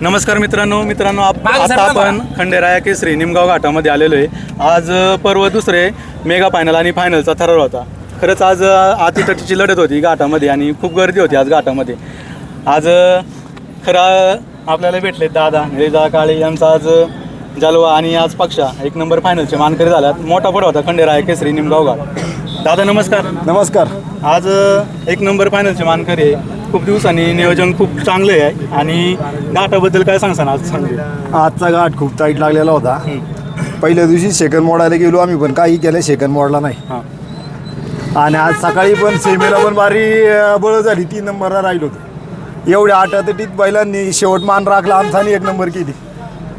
नमस्कार मित्रांनो मित्रांनो आप- आता आपण खंडेराया केसरी निमगाव घाटामध्ये आलेलो आहे. आज पर्व दुसरे मेगा फायनल आणि फायनलचा ठरवला होता. खरंच आज अ, अतितटीची लढत होती घाटामध्ये आणि खूप गर्दी होती आज घाटामध्ये. आज खरं आपल्याला भेटले दादा निळेदा काळे यांचा आज जलवा आणि आज पक्षा एक नंबर फायनलचे मानकरी झाल्यात. मोठा पड होता खंडेराया केसरी निमगाव घाट. दादा नमस्कार. नमस्कार. आज एक नंबर फायनलचे मानकरी आहे. खूप दिवसांनी नियोजन खूप चांगले आहे. आणि घाटाबद्दल काय सांगसान आज? सांगू आजचा घाट खूप टाईट लागलेला होता. पहिल्या दिवशी सेकंड मोडायला गेलो आम्ही पण काही केलं सेकंड मोडला नाही. हां. आणि आज सकाळी पण सेमीला पण बारी बळ झाली. तीन नंबरला राहिलो होतो. एवढ्या आटातटीत बैलांनी शेवट मान राखला आमचा आणि एक नंबर केली.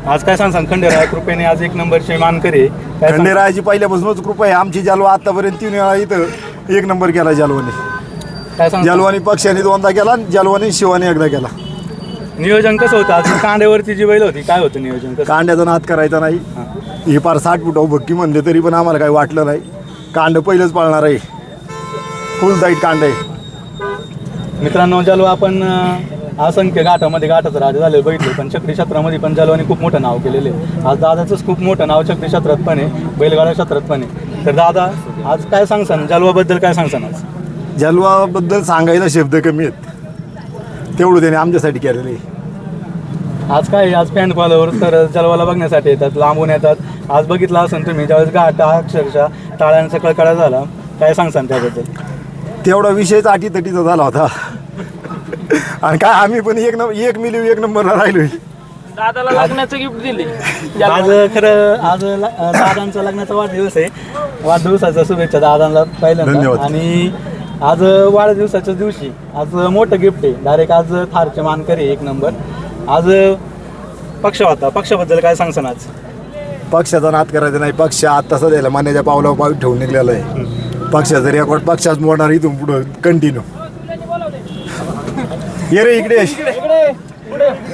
आज काय सांगसान? खंडेराय कृपेने आज एक नंबरचे. काय सांग- खंडेरायाची पहिल्यापासूनच कृपा आहे. आमची जलवा आतापर्यंत तीन वेळा इथं एक नंबर केला जलवाने. काय जलवानी पक्षाने दोनदा केला आणि जलवानी शिवाने एकदा केला. नियोजन कसं होतं? आज कांड्यावरती जी बैल होती काय होतं नियोजन कसं? कांड्याचा नाद करायचा नाही. हे. पार साठ फुटाव भक्की म्हणले तरी पण आम्हाला काही वाटलं नाही. कांड पहिलंच पाळणार आहे. फुल दाईट कांड आहे. मित्रांनो जलवा आपण अं, असंख्य घाटामध्ये घाटाचं राजा झाले बघितले पण चक्री क्षेत्रामध्ये पण जलवाने खूप मोठं नाव केलेले आहे. आज दादाचंच खूप मोठं नाव चक्री क्षेत्रात पण आहे बैलगाडा क्षेत्रात पण आहे. तर दादा आज काय सांगसान? जलवाबद्दल काय सांगसान आज? जलवाबद्दल सांगायला शब्द कमी आहेत. तेवढं त्याने आमच्यासाठी केलेलं आहे. आज काय आहे? आज फॅन फॉलोवर तर जलवाला बघण्यासाठी येतात लांबून येतात. आज बघितलं असेल तुम्ही ज्यावेळेस घाट हा अक्षरशः टाळ्यांचा कळकळा झाला. काय सांगसान त्याबद्दल? तेवढा विषयच अटीतटीचा झाला होता. आणि काय आम्ही पण एक नंबर एक मिली एक नंबरला राहिलोय. दादाला लग्नाचं गिफ्ट दिले आज खरं आज ल- दादांचा लग्नाचा वाढदिवस आहे. वाढदिवसाच्या शुभेच्छा दादांना पहिल्यांदा. धन्यवाद. आणि आज वाढदिवसाच्या दिवशी आज मोठं गिफ्ट आहे. डायरेक्ट आज थारचे मानकरी एक नंबर आज पक्ष होता. पक्षाबद्दल काय सांगसान आज? पक्षाचा नाद करायचा नाही. पक्ष आता सध्याला मान्याच्या पावलावर पाऊल ठेवून निघलेला आहे. पक्षाचा रेकॉर्ड पक्षाच मोडणार इथून पुढं कंटिन्यू ये रे इकडे.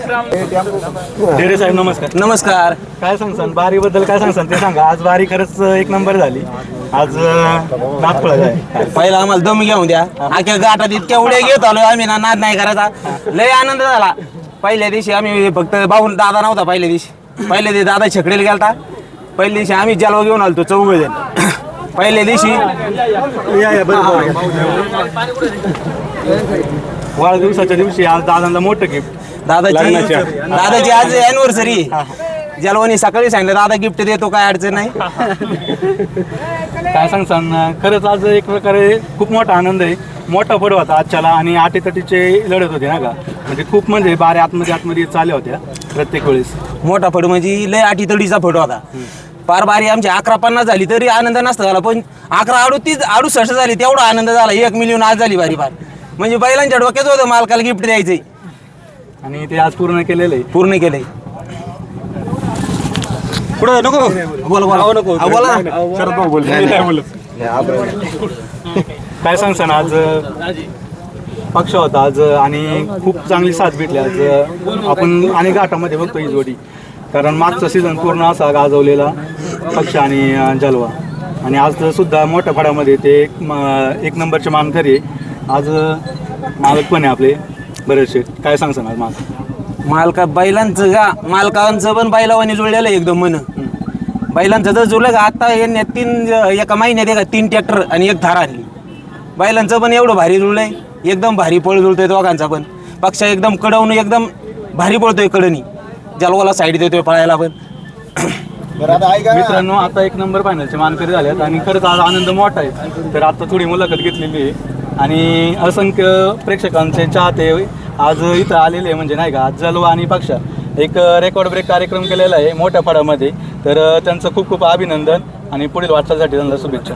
डेरे साहेब नमस्कार. नमस्कार. काय सांगसान? बारीबद्दल काय सांगसान? ते सांगा. आज बारी खरंच एक नंबर झाली. आज आहे. पहिला आम्हाला दम घेऊन द्या. अख्या गाठात इतक्या उड्या घेत आलो आम्ही ना नाद नाही करायचा. लय आनंद झाला. पहिल्या दिवशी आम्ही फक्त बाहून दादा नव्हता पहिल्या दिवशी. पहिल्या दिवशी दादा छकडीला गेलता. पहिल्या दिवशी आम्ही जलवा घेऊन आलतो चौघ जण पहिल्या दिवशी वाढदिवसाच्या दिवशी आज दादांना मोठं गिफ्ट दादाची लग्नाच्या. दादाची आज अॅनिव्हर्सरी जलवानी सकाळी सांगितलं दादा गिफ्ट देतो काय अडचण नाही. काय सांगसान खरंच आज एक प्रकारे खूप मोठा आनंद आहे. मोठा पड होता आजच्याला आणि आटीतटीचे लढत होते ना का? म्हणजे खूप म्हणजे बारे आतमध्ये आतमध्ये चालल्या होत्या प्रत्येक वेळेस. मोठा फोटो म्हणजे लय आठी तडीचा फोटो होता पार बारी आमची अकरा पन्नास झाली तरी आनंद नसता झाला पण अकरा अडुतीस अडुसष्ट झाली तेवढा आनंद झाला. एक मिलियन आज झाली बारी बार म्हणजे बैलांच्या डोक्यात होतं मालकाला गिफ्ट द्यायचंय. आणि ते आज पूर्ण केलेलं आहे. पूर्ण केलंय. पुढं नको. बोला बोला. नको. बोला. काय सांगसान आज पक्ष होता आज आणि खूप चांगली साथ भेटली. आज आपण आणि घाटामध्ये बघतो ही जोडी. कारण मागचा सीझन पूर्ण असा गाजवलेला पक्ष आणि अं, जलवा. आणि आज सुद्धा मोठ्या फळामध्ये ते एक म- एक नंबरचे मानकरी आहे. आज मालक पण आहे आपले बरेचसे. काय सांगसान आज मालक मालका बैलांचं का मालकांचं पण बैलावानी जुळलेलं आहे एकदम मन. बैलांचं जर जुळलं का आता यांनी तीन एका महिन्यात एका तीन ट्रॅक्टर आणि एक थार आणली. बैलांचं पण एवढं भारी जुळलंय. एकदम भारी पळ जुळतोय दोघांचा पण. पक्ष एकदम कडवून एकदम भारी पळतोय कडनी. जलवाला साईड देतोय पळायला पण. मित्रांनो आता एक नंबर फायनलचे मानकरी झाल्यात आणि खरंच आज आनंद मोठा आहे. तर आता थोडी मुलाखत घेतलेली आहे. आणि असंख्य प्रेक्षकांचे चाहते आज इथं आलेले म्हणजे नाही का आज जलवा आणि पक्षा. एक रेकॉर्ड ब्रेक कार्यक्रम केलेला आहे मोठ्या फळामध्ये. तर त्यांचं खूप खूप अभिनंदन आणि पुढील वाटचालीसाठी त्यांना शुभेच्छा.